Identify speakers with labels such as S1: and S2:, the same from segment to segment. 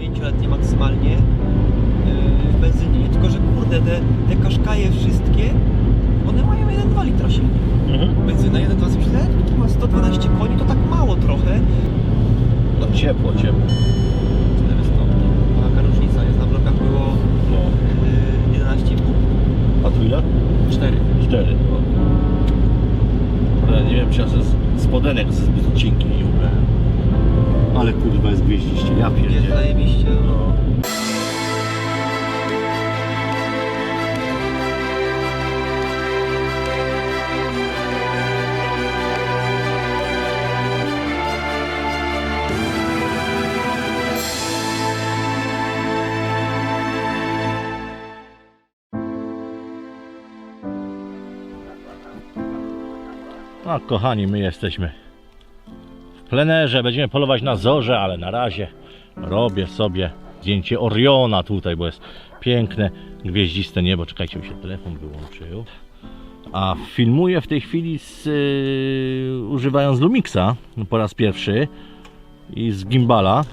S1: pięcioletnie maksymalnie yy, w benzynie, tylko że kurde, te, te kaszkaje wszystkie, one mają 1,2 litra silnika.
S2: Mhm.
S1: Benzyna 1,2 myślę, to ma 112 koni, to tak mało trochę.
S2: No ciepło, ciepło.
S1: 4 stopnie. Taka różnica jest, na blokach było
S2: No.
S1: yy, 11,5.
S2: A tu ile?
S1: 4.
S2: Cztery. Ale nie wiem, czy ja ze spodenek zbyt cienki nie ubrałem. Ale kurwa jest gwieździście, ja
S1: Jest zajebiście.
S2: No. A kochani, my jesteśmy plenerze, będziemy polować na zorze, ale na razie robię sobie zdjęcie Oriona tutaj, bo jest piękne, gwieździste niebo. Czekajcie, mi się telefon wyłączył. A filmuję w tej chwili z, yy, używając Lumixa po raz pierwszy i z gimbala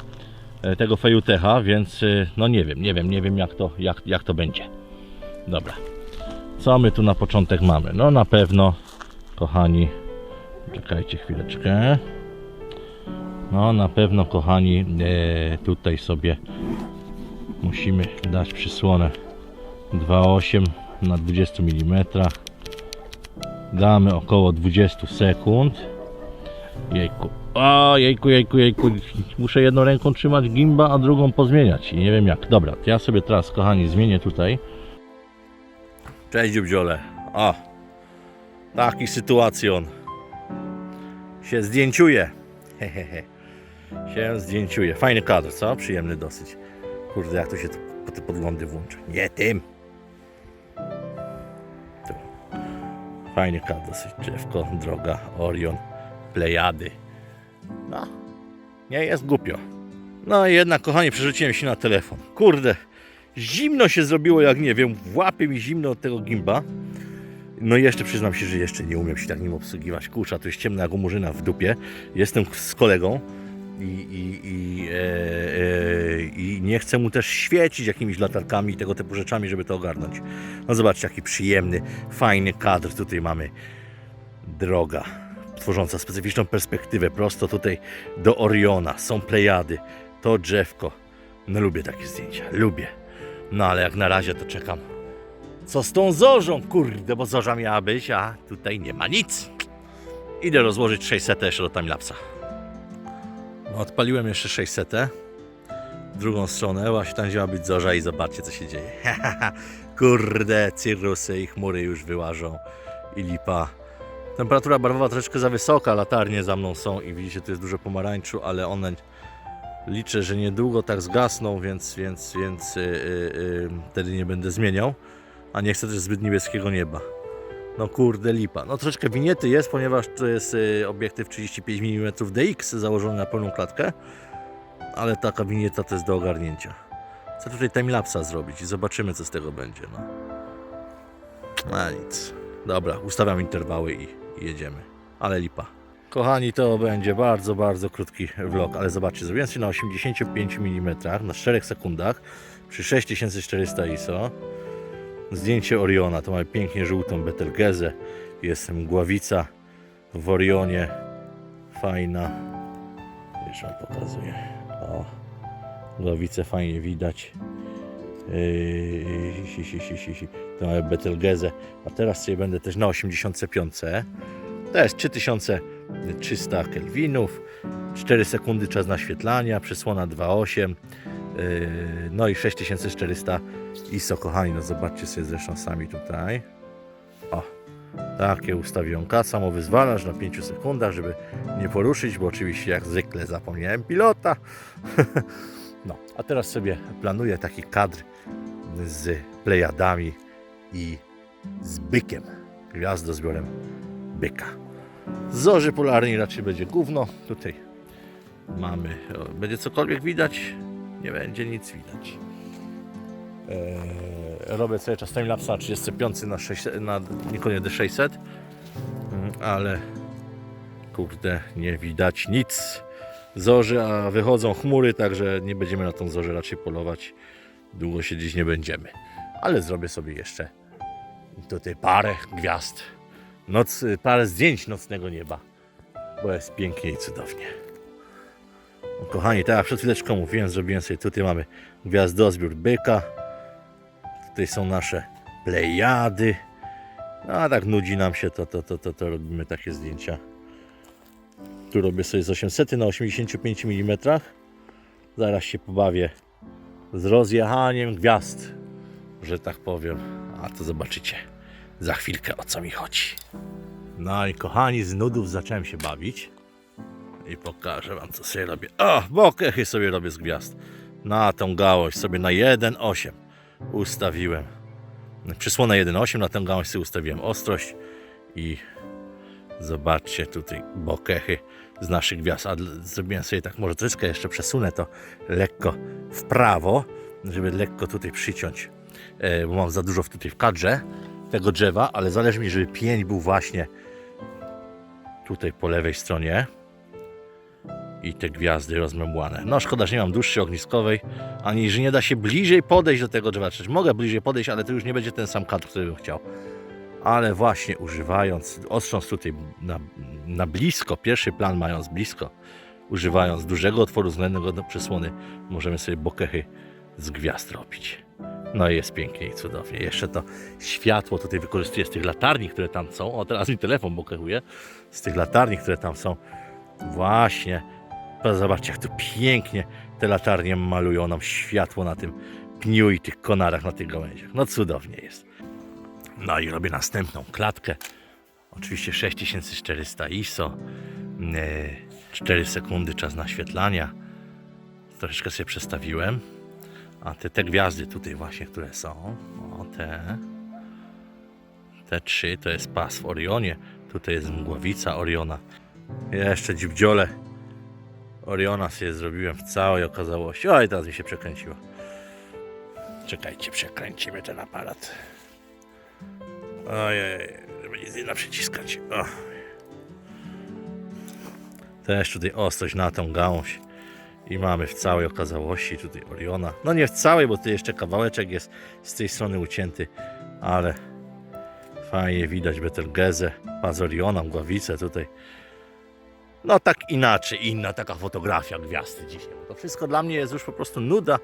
S2: e, tego Fejutecha, więc yy, no nie wiem, nie wiem, nie wiem jak to, jak, jak to będzie. Dobra. Co my tu na początek mamy? No na pewno, kochani, czekajcie chwileczkę. No na pewno kochani e, tutaj sobie musimy dać przysłonę. 2,8 na 20 mm damy około 20 sekund. Jejku o jejku jejku jejku muszę jedną ręką trzymać gimba a drugą pozmieniać. I nie wiem jak. Dobra to ja sobie teraz kochani zmienię tutaj. Cześć dziubdziole o taki sytuacjon. Się zdjęciuje. Hehehe. Się zdjęciuje. Fajny kadr, co? Przyjemny dosyć. Kurde, jak to się po te podglądy włącza. Nie tym. Tu. Fajny kadr dosyć. Drzewko, droga, Orion, Plejady. No, nie jest głupio. No i jednak, kochani, przerzuciłem się na telefon. Kurde, zimno się zrobiło, jak nie wiem, łapie mi zimno od tego gimba. No i jeszcze przyznam się, że jeszcze nie umiem się tak nim obsługiwać. Kurczę, to jest ciemna jak murzyna w dupie. Jestem z kolegą i, i, i, e, e, i nie chcę mu też świecić jakimiś latarkami i tego typu rzeczami, żeby to ogarnąć. No zobaczcie, jaki przyjemny, fajny kadr tutaj mamy. Droga, tworząca specyficzną perspektywę prosto tutaj do Oriona. Są plejady, to drzewko. No lubię takie zdjęcia, lubię. No ale jak na razie to czekam co z tą zorzą? Kurde, bo zorza miała być, a tutaj nie ma nic. Idę rozłożyć 600 jeszcze do timelapsa. No, odpaliłem jeszcze 600. W drugą stronę, właśnie tam miała być zorza i zobaczcie co się dzieje. Kurde, cirrusy i chmury już wyłażą. I lipa. Temperatura barwowa troszeczkę za wysoka, latarnie za mną są i widzicie, tu jest dużo pomarańczu, ale one liczę, że niedługo tak zgasną, więc, więc, więc yy, yy, wtedy nie będę zmieniał a nie chcę też zbyt niebieskiego nieba. No kurde lipa. No troszeczkę winiety jest, ponieważ to jest y, obiektyw 35 mm DX założony na pełną klatkę, ale taka winieta to jest do ogarnięcia. Chcę tutaj timelapsa zrobić i zobaczymy co z tego będzie. No. A nic. Dobra, ustawiam interwały i, i jedziemy. Ale lipa. Kochani, to będzie bardzo, bardzo krótki vlog, ale zobaczcie, zrobiłem sobie na 85 mm na 4 sekundach przy 6400 ISO. Zdjęcie Oriona, to mamy pięknie żółtą Betelgezę, jest mgławica w Orionie, fajna, już Wam pokazuję, o, mgławicę fajnie widać, yy, si, si, si, si, si. to mamy Betelgezę, a teraz sobie będę też na 85, to jest 3300 kelwinów, 4 sekundy czas naświetlania, przysłona 2.8, Yy, no i 6400 ISO, kochani, no zobaczcie sobie zresztą sami tutaj. O, takie ustawionka, samo wyzwalasz na 5 sekundach, żeby nie poruszyć, bo oczywiście jak zwykle zapomniałem pilota. No, a teraz sobie planuję taki kadr z plejadami i z bykiem, gwiazdozbiorem byka. Z zorzy polarnej raczej będzie gówno, tutaj mamy, będzie cokolwiek widać, nie będzie nic widać. Eee, robię cały czas timelapse na 35 na, 600, na Nikonie D600, mm, ale kurde, nie widać nic. zorzy, a wychodzą chmury, także nie będziemy na tą zorzę raczej polować. Długo siedzieć nie będziemy. Ale zrobię sobie jeszcze tutaj parę gwiazd. Noc, parę zdjęć nocnego nieba. Bo jest pięknie i cudownie. Kochani, tak jak przed chwileczką mówiłem, zrobiłem sobie tutaj mamy gwiazdozbiór byka. Tutaj są nasze plejady. No a tak nudzi nam się, to, to, to, to, to robimy takie zdjęcia. Tu robię sobie z 800 na 85 mm. Zaraz się pobawię z rozjechaniem gwiazd, że tak powiem. A to zobaczycie za chwilkę o co mi chodzi. No i kochani, z nudów zacząłem się bawić. I pokażę wam co sobie robię. O, bokechy sobie robię z gwiazd. Na tą gałąź sobie na 1,8 ustawiłem. Przysłonę 1,8 na tę gałąź sobie ustawiłem ostrość i zobaczcie tutaj bokechy z naszych gwiazd. A zrobiłem sobie tak, może troszeczkę jeszcze przesunę to lekko w prawo, żeby lekko tutaj przyciąć, e, bo mam za dużo tutaj w kadrze tego drzewa, ale zależy mi, żeby pień był właśnie tutaj po lewej stronie i te gwiazdy rozmemłane. No szkoda, że nie mam dłuższej ogniskowej, ani że nie da się bliżej podejść do tego drzewa. Przecież mogę bliżej podejść, ale to już nie będzie ten sam kadr, który bym chciał. Ale właśnie używając, ostrząc tutaj na, na blisko, pierwszy plan mając blisko, używając dużego otworu względnego do przesłony, możemy sobie bokechy z gwiazd robić. No i jest pięknie i cudownie. Jeszcze to światło tutaj wykorzystuję z tych latarni, które tam są. O, teraz mi telefon bokehuje. Z tych latarni, które tam są. Właśnie. Zobaczcie, jak to pięknie te latarnie malują nam światło na tym pniu i tych konarach na tych gałęziach. No cudownie jest. No i robię następną klatkę. Oczywiście 6400 ISO. Yy, 4 sekundy czas naświetlania. Troszeczkę sobie przestawiłem. A te, te gwiazdy tutaj właśnie, które są. O, te. Te trzy to jest pas w Orionie. Tutaj jest mgławica Oriona. Jeszcze dziubdziole Oriona sobie zrobiłem w całej okazałości. Oj, teraz mi się przekręciło. Czekajcie, przekręcimy ten aparat. Ojej, żeby nic nie naprzyciskać. O. Też tutaj ostrość na tą gałąź. I mamy w całej okazałości tutaj Oriona. No nie w całej, bo tu jeszcze kawałeczek jest z tej strony ucięty, ale fajnie widać Betelgezę, pas Oriona, mgławicę tutaj. No tak inaczej, inna taka fotografia gwiazdy dzisiaj. To wszystko dla mnie jest już po prostu nuda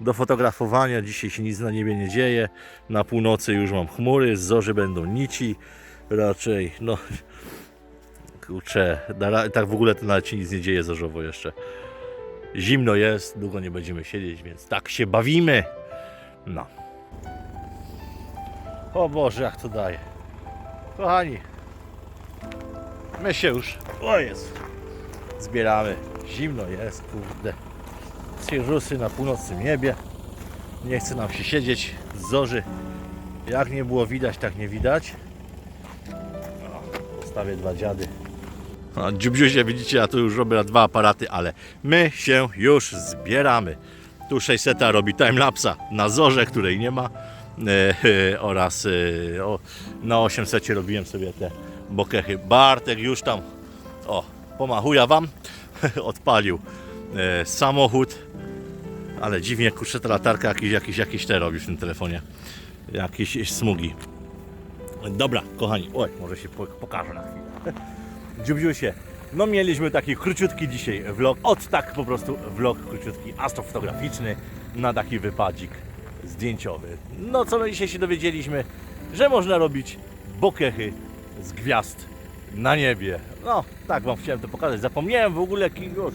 S2: do fotografowania. Dzisiaj się nic na niebie nie dzieje. Na północy już mam chmury, z zorzy będą nici raczej. No kurczę, tak w ogóle to nawet się nic nie dzieje zorzowo jeszcze. Zimno jest, długo nie będziemy siedzieć, więc tak się bawimy. No. O Boże, jak to daje. Kochani, my się już, o jest, zbieramy. Zimno jest, kurde. Cirrusy na północnym niebie. Nie chce nam się siedzieć z zorzy. Jak nie było widać, tak nie widać. O, dwa dziady. No, dziubziusie, widzicie, ja tu już robię dwa aparaty, ale my się już zbieramy. Tu 600 robi timelapsa na zorze, której nie ma. E, e, oraz e, o, na 800 robiłem sobie te bokechy. Bartek już tam, o, pomachuja wam, odpalił e, samochód. Ale dziwnie, kurczę, ta latarka jakiś, jakiś, jakiś te robi w tym telefonie. Jakieś smugi. Dobra, kochani, oj, może się po- pokażę na chwilę. Dziubziusie, no mieliśmy taki króciutki dzisiaj vlog, od tak po prostu vlog króciutki, astrofotograficzny na taki wypadzik zdjęciowy. No co my dzisiaj się dowiedzieliśmy, że można robić bokechy z gwiazd na niebie. No, tak wam chciałem to pokazać. Zapomniałem w ogóle jakiegoś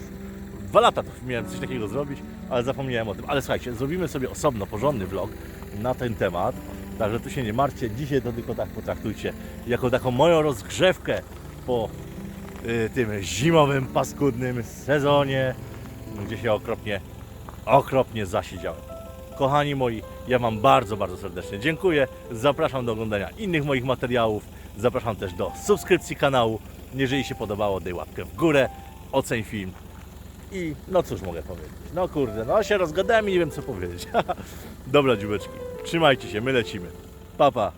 S2: dwa lata to miałem coś takiego zrobić, ale zapomniałem o tym. Ale słuchajcie, zrobimy sobie osobno porządny vlog na ten temat. Także tu się nie martwcie, dzisiaj to tylko tak potraktujcie jako taką moją rozgrzewkę po y, tym zimowym, paskudnym sezonie, gdzie się okropnie, okropnie zasiedziałem. Kochani moi, ja Wam bardzo, bardzo serdecznie dziękuję. Zapraszam do oglądania innych moich materiałów. Zapraszam też do subskrypcji kanału. Jeżeli się podobało, daj łapkę w górę, oceń film. I no cóż mogę powiedzieć. No kurde, no się rozgadałem i nie wiem co powiedzieć. Dobra dziubeczki, trzymajcie się, my lecimy. Pa, pa.